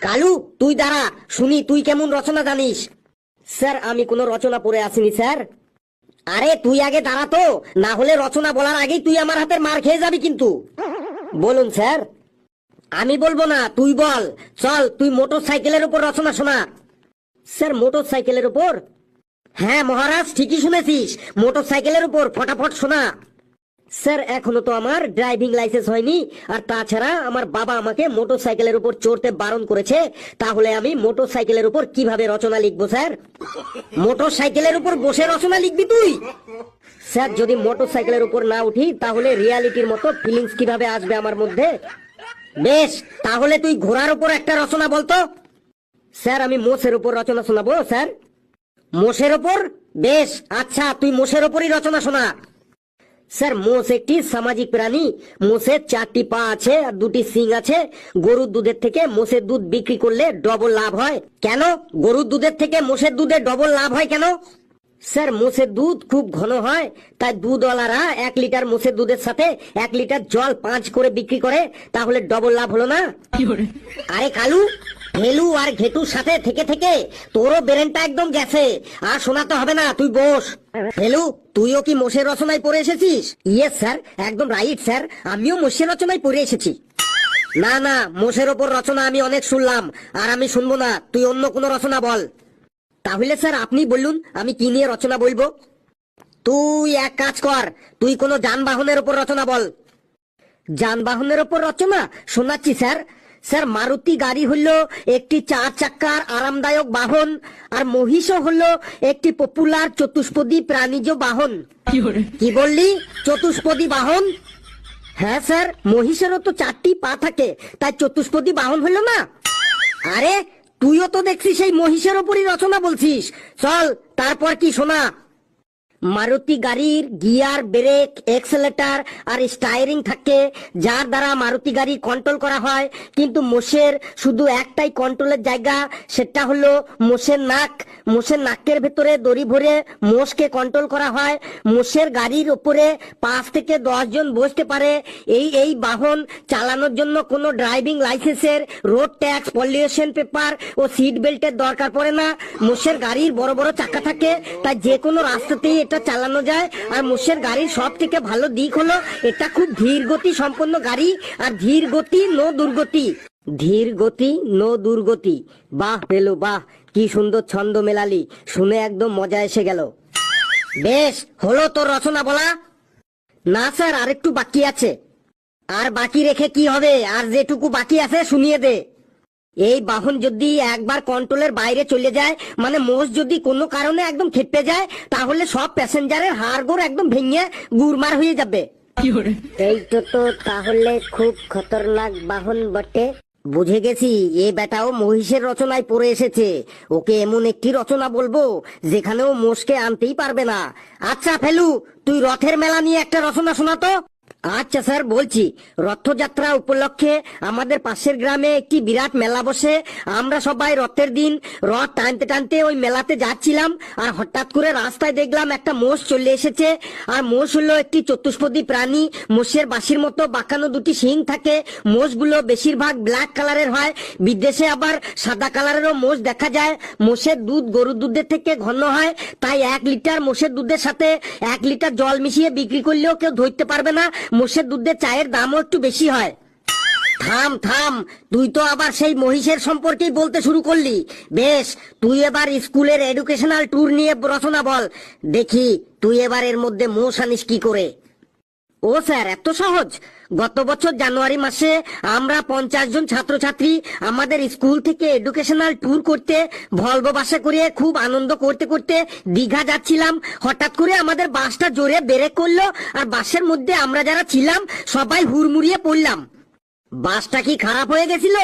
কালু, তুই দাঁড়া। শুনি, তুই কেমন রচনা জানিস? স্যার, আমি কোনো রচনা পড়ে আসিনি, স্যার। আরে, তুই আগে দাঁড়া তো। না হলে রচনা বলার আগেই তুই আমার হাতের মার খেয়ে যাবি কিন্তু। বলুন, স্যার। আমি বলব না, তুই বল। চল, তুই মোটর সাইকেলের উপর রচনা শোনা। স্যার মোটর সাইকেলের উপর? হ্যাঁ মহারাজ, ঠিকই শুনেছিস। মোটর সাইকেলের উপর, ফটাফট শোনা। স্যার, এখনও তো আমার ড্রাইভিং লাইসেন্স হয়নি। আর তাছাড়া আমার বাবা আমাকে মোটর সাইকেলের উপর চড়তে বারণ করেছে। তাহলে আমি মোটর সাইকেলের উপর কীভাবে রচনা লিখব, স্যার? মোটর সাইকেলের উপর বসে রচনা লিখবি তুই? স্যার, যদি মোটর সাইকেলের উপর না উঠি, তাহলে রিয়ালিটির মতো ফিলিংস কীভাবে আসবে আমার মধ্যে? বেশ, তাহলে তুই ঘোড়ার উপর একটা রচনা বলতো। স্যার, আমি মোষের উপর রচনা শোনাবো, স্যার? মোষের ওপর বেশ আচ্ছা তুই মোষের ওপরই রচনা শোনা। স্যার মোষ একটি সামাজিক প্রাণী। মোষের চারটি পা আছে আর দুটি সিং আছে। গরুর দুধের থেকে মোষের দুধ বিক্রি করলে ডবল লাভ হয়। কেন? গরুর দুধের থেকে মোষের দুধে ডবল লাভ হয় কেন? স্যার মোষের দুধ খুব ঘন হয় তাই দুধওয়ালারা এক লিটার মোষের দুধের সাথে এক লিটার জল পাঁচ করে বিক্রি করে তাহলে ডবল লাভ হলো না? আরে কালু ফেলু আর ঘেটুর সাথে থেকে থেকে তোরও ব্রেনটা একদম গেছে। আর শোনাতে হবে না, তুই বস। ফেলু তুইও কি মোষের রচনায় পড়ে এসেছিস? ইয়েস, স্যার, একদম রাইট, স্যার। আমিও মোষের রচনায় পড়ে এসেছি। না না, মোষের ওপর রচনা আমি অনেক শুনলাম, আর আমি শুনব না। তুই অন্য কোনো রচনা বল। তাহলে, স্যার, আপনি বলুন, আমি কি নিয়ে রচনা বলব? তুই এক কাজ কর, তুই কোনো যানবাহনের ওপর রচনা বল। যানবাহনের ওপর রচনা? শোনাচ্ছি, স্যার। স্যার মারুতি গাড়ি হলো একটি চার চাকার আরামদায়ক বাহন আর মহিষও হলো একটি পপুলার চতুষ্পদী প্রাণীজ বাহন। কি বললি? চতুষ্পদী বাহন? হ্যাঁ স্যার মহিষেরও তো চারটি পা থাকে তাই চতুষ্পদী বাহন হলো না? আরে তুইও তো দেখছিস সেই মহিষের ওপরই রচনা বলছিস। চল তারপর কি শোনা? মারুতি গাড়ির গিয়ার, ব্রেক, এক্সেলেটার আর স্টায়ারিং থাকে, যার দ্বারা মারুতি গাড়ি কন্ট্রোল করা হয়। কিন্তু মোষের শুধু একটাই কন্ট্রোলের জায়গা, সেটা হলো মোষের নাক। মোষের নাকের ভেতরে দড়ি ভরে মোষকে কন্ট্রোল করা হয়। মোষের গাড়ির ওপরে পাঁচ থেকে দশ জন বসতে পারে। এই এই বাহন চালানোর জন্য কোনো ড্রাইভিং লাইসেন্সের রোড ট্যাক্স পলিউশন পেপার ও সিট বেল্টের দরকার পড়ে না। মোষের গাড়ির বড় বড় চাকা থাকে, তাই যে কোনো রাস্তাতেই এটা চালানো যায়। আর মোষের গাড়ির সব থেকে ভালো দিক হলো, এটা খুব ধীর গতি সম্পন্ন গাড়ি আর ধীর গতি, নো দুর্গতি। ধীর গতি, নো দুর্গতি। বাহ, পেল, বাহ, কি সুন্দর ছন্দ মেলালি। শুনে একদম মজা এসে গেল। বেশ, হলো তোর রচনা বলা। না, স্যার, আরেকটু বাকি আছে। আর বাকি রেখে কি হবে? আর যেটুকু বাকি আছে, শুনিয়ে দে। এই বাহন যদি একবার কন্ট্রোলের বাইরে চলে যায় মানে মোষ যদি কোনো কারণে একদম খেপে যায় তাহলে সব প্যাসেঞ্জারের হাড়গোড় একদম ভেঙে গুরমার হয়ে যাবে। এইটা তো তাহলে খুব খতরনাক বাহন বটে। বুঝে গেছি এ বেটাও মহিষের রচনায় পড়ে এসেছে। ওকে এমন একটি রচনা বলব যেখানেও মোষকে আনতেই পারবে না। আচ্ছা ফেলু তুই রথের মেলা নিয়ে একটা রচনা শোনাতো আচ্ছা স্যার, বলছি, রথযাত্রা উপলক্ষে আমাদের পাশের গ্রামে একটি বিরাট মেলা বসে। আমরা সবাই রথের দিন রথ টানতে টানতে ওই মেলাতে যাচ্ছিলাম আর হঠাৎ করে রাস্তায় দেখলাম একটা মোষ চলে এসেছে। আর মোষ হলো একটি চতুষ্পদী প্রাণী। মোষের বাঁশির মতো বাঁকানো দুটি শিং থাকে। মোষগুলো বেশিরভাগ ব্ল্যাক কালারের হয়। বিদেশে আবার সাদা কালারেরও মোষ দেখা যায়। মোষের দুধ গরুর দুধের থেকে ঘন হয়। তাই এক লিটার মোষের দুধের সাথে এক লিটার জল মিশিয়ে বিক্রি করলেও কেউ ধরতে পারবে না। মোষের দুধের চায়ের দামও একটু বেশি হয়। থাম থাম, তুই তো আবার সেই মহিষের সম্পর্কেই বলতে শুরু করলি। বেশ, তুই এবার স্কুলের এডুকেশনাল ট্যুর নিয়ে রচনা বল। দেখি, তুই এবার এর মধ্যে মোষ আনিস কি করে? ও স্যার, এত সহজ। গত বছর জানুয়ারি মাসে আমরা পঞ্চাশ জন ছাত্রছাত্রী আমাদের স্কুল থেকে এডুকেশনাল ট্যুর করতে ভলভো বাসে করে খুব আনন্দ করতে করতে দীঘা যাচ্ছিলাম। হঠাৎ করে আমাদের বাসটা জোরে ব্রেক করল আর বাসের মধ্যে আমরা যারা ছিলাম সবাই হুড়মুড়িয়ে পড়লাম। বাসটা কি খারাপ হয়ে গেছিল?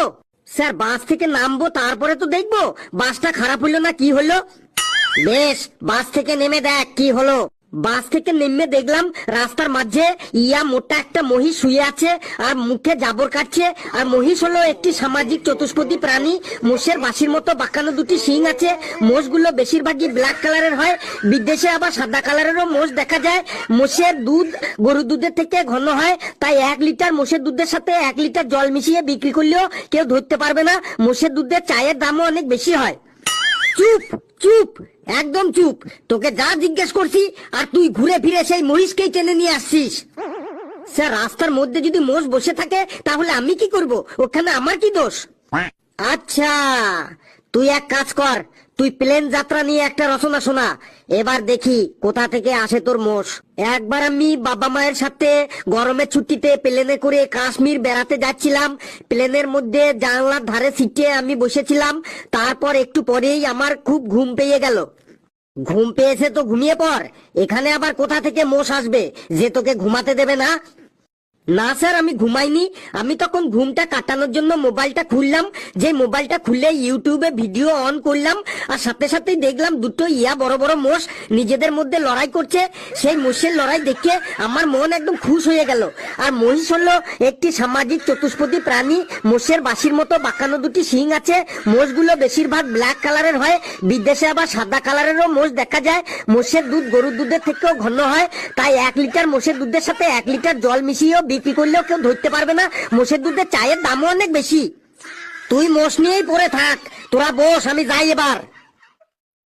স্যার, বাস থেকে নামবো, তারপরে তো দেখব। বাসটা খারাপ হলো না কি হলো? বেশ, বাস থেকে নেমে দেখ কি হলো। বাস থেকে নেমে দেখলাম রাস্তার মাঝে ইয়া মোটা একটা মহিষ শুয়ে আছে আর মুখে জাবর কাটছে। আর মহিষ হলো একটি সামাজিক চতুষ্পদী প্রাণী। মোষের বাসির মতো বাঁকানো দুটি শিং আছে। মোষগুলো বেশিরভাগই ব্ল্যাক কালারের হয়। বিদেশে আবার সাদা কালারেরও মোষ দেখা যায়। মোষের দুধ গরুর দুধের থেকে ঘন হয়। তাই এক লিটার মোষের দুধের সাথে এক লিটার জল মিশিয়ে বিক্রি করলেও কেউ ধরতে পারবে না। মোষের দুধের চায়ের দামও অনেক বেশি হয়। চুপ! চুপ একদম চুপ। তোকে যা জিজ্ঞেস করছি আর তুই ঘুরে ফিরে সেই মহিষকেই টেনে নিয়ে আসছিস। স্যার রাস্তার মধ্যে যদি মোষ বসে থাকে তাহলে আমি কি করব? ওখানে আমার কি দোষ? আচ্ছা তুই এক কাজ কর তুই প্লেন যাত্রা নিয়ে একটা রচনা শোনা। এবার দেখি কোথা থেকে আসে তোর মোষ। একবার আমি বাবা মায়ের সাথে গরমের ছুটিতে প্লেনে করে কাশ্মীর বেড়াতে যাচ্ছিলাম। প্লেনের মধ্যে জানলার ধারে সিটে আমি বসেছিলাম। তারপর একটু পরেই আমার খুব ঘুম পেয়ে গেল। ঘুম পেয়েছে তো ঘুমিয়ে পর এখানে আবার কোথা থেকে মোষ আসবে? যে তোকে ঘুমাতে দেবে না। না, স্যার, আমি ঘুমাইনি। আমি তখন ঘুমটা কাটানোর জন্য মোবাইলটা খুললাম। যে মোবাইলটা খুলে ইউটিউবে ভিডিও অন করলাম, আর সাথে সাথেই দেখলাম দুটো ইয়া বড় বড় মোষ নিজেদের মধ্যে লড়াই করছে। সেই মোষের লড়াই দেখে আমার মন একদম খুশ হয়ে গেল। আর মহিষ হলো একটি সামাজিক চতুষ্পদী প্রাণী। মোষের বাসির মতো বাঁকানো দুটি শিং আছে। মোষগুলো বেশিরভাগ ব্ল্যাক কালারের হয়। বিদেশে আবার সাদা কালারেরও মোষ দেখা যায়। মোষের দুধ গরুর দুধের থেকেও ঘন হয়। তাই এক লিটার মোষের দুধের সাথে এক লিটার জল মিশিয়েও বিক্রি করলেও কেউ ধরতে পারবে না। মোষের দুধের চায়ের দামও অনেক বেশি। তুই মোষ নিয়েই পরে থাক। তোরা বস, আমি যাই এবার।